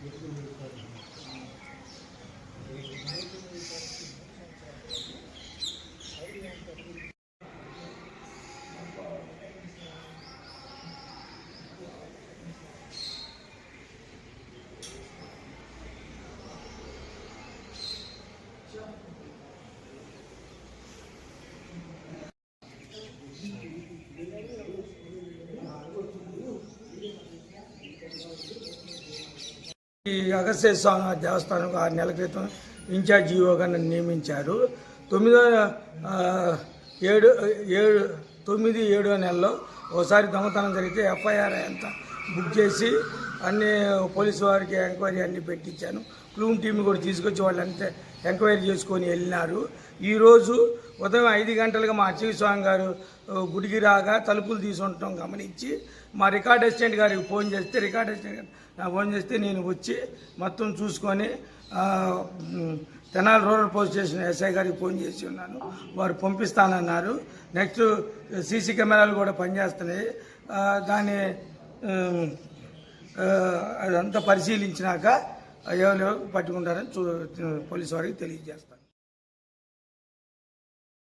Yes, ఈ అగస్త్య స్వామి దేవస్థానం ఆరు నెలల క్రితం ఇన్ఛార్జ్ జీఓగా నన్ను నియమించారు. తొమ్మిదో ఏడు ఏడు తొమ్మిది ఏడో నెలలో ఒకసారి దొంగతనం జరిగితే ఎఫ్ఐఆర్ ఎంత? బుక్ చేసి అన్ని పోలీసు వారికి ఎంక్వైరీ అన్ని పెట్టించాను. క్లూమ్ టీం కూడా తీసుకొచ్చి వాళ్ళంతా ఎంక్వైరీ చేసుకొని వెళ్ళినారు. ఈరోజు ఉదయం ఐదు గంటలుగా మా అచ్చవి స్వామి గారు గుడికి రాగా తలుపులు తీసుకుంటాం గమనించి మా రికార్డ్ అసిస్టెంట్ గారికి ఫోన్ చేస్తే రికార్డ్ అసిస్టెంట్ గారు నాకు ఫోన్ చేస్తే నేను వచ్చి మొత్తం చూసుకొని ఆ, Tenali rural police station SI గారికి ఫోన్ చేసి ఉన్నాను. వారు పంపిస్తానన్నారు. నెక్స్ట్ సీసీ కెమెరాలు కూడా పనిచేస్తున్నాయి. దాని దాన్ని అదంతా పరిశీలించినాక ఎవరు పట్టుకుంటారని చూ పోలీసు వారికి తెలియజేస్తాను.